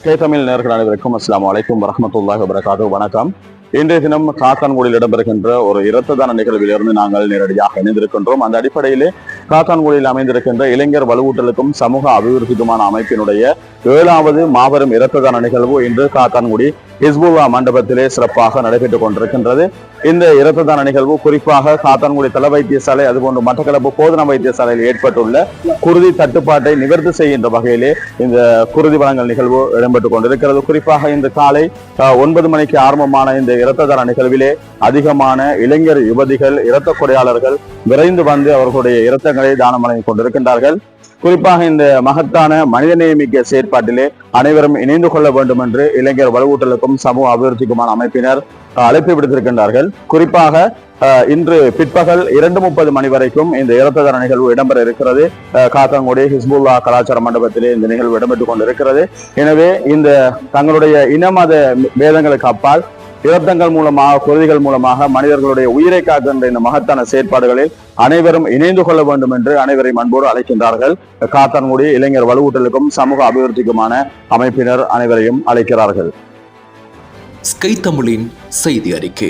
Sky Tamil நேர்கள் அனைவருக்கும் அஸ்லாம் வலைக்கும் வரமத்துல்லாஹி வரகாது வணக்கம். இன்றைய தினம் காத்தான்குடியில் இடம்பெறுகின்ற ஒரு இரத்த தான நிகழ்விலிருந்து நாங்கள் நேரடியாக இணைந்திருக்கின்றோம். அந்த அடிப்படையிலே காத்தான்குடியில் அமைந்திருக்கின்ற இளைஞர் வலுவூட்டலுக்கும் சமூக அபிவிருத்திக்குமான அமைப்பினுடைய ஏழாவது மாபெரும் இரத்த நிகழ்வு இன்று காத்தான்குடி ஹிஸ்புல்லா மண்டபத்திலே சிறப்பாக நடைபெற்றுக் கொண்டிருக்கின்றது. இந்த இரத்த நிகழ்வு குறிப்பாக காத்தான்குடி தல வைத்தியசாலை அதுபோன்று மட்டக்களப்பு போதனா வைத்தியசாலையில் ஏற்பட்டுள்ள குருதி தட்டுப்பாட்டை நிவர்த்தி செய்கின்ற வகையிலே இந்த குருதி வழங்கல் நிகழ்வு இடம்பெற்றுக் கொண்டிருக்கிறது. குறிப்பாக இந்த காலை ஒன்பது மணிக்கு ஆரம்பமான இந்த இரத்ததான நிகழ்விலே அதிகமான இளைஞர் யுவதிகள் இரத்த கொடையாளர்கள் விரைந்து வந்து அவர்களுடைய இரத்தங்களை தானம் வழங்கிக் கொண்டிருக்கின்றார்கள். குறிப்பாக இந்த மகத்தான மனிதநேயமிக்க செயற்பாட்டிலே அனைவரும் இணைந்து கொள்ள வேண்டும் என்று இளைஞர் வலுவூட்டலுக்கும் சமூக அபிவிருத்திக்குமான அமைப்பினர் அழைப்பு விடுத்திருக்கின்றார்கள். குறிப்பாக அஹ், இன்று பிற்பகல் இரண்டு முப்பது மணி வரைக்கும் இந்த இரத்த நிகழ்வு இடம்பெற இருக்கிறது. காத்தாங்குடி ஹிஸ்புல்லா கலாச்சார மண்டபத்திலே இந்த நிகழ்வு இடம்பெற்றுக் கொண்டிருக்கிறது. எனவே இந்த தங்களுடைய இன மத வேதங்களுக்கு அப்பால் இரத்தங்கள் மூலமாக குருதிகள் மூலமாக மனிதர்களுடைய உயிரை காக்கின்ற இந்த மகத்தான செயற்பாடுகளில் அனைவரும் இணைந்து கொள்ள வேண்டும் என்று அனைவரையும் அன்போடு அழைக்கின்றார்கள். காத்தான்குடி இளைஞர் வலுவூட்டலுக்கும் சமூக அபிவிருத்திக்குமான அமைப்பினர் அனைவரையும் அழைக்கிறார்கள். ஸ்கை தமிழின் செய்தி அறிக்கை.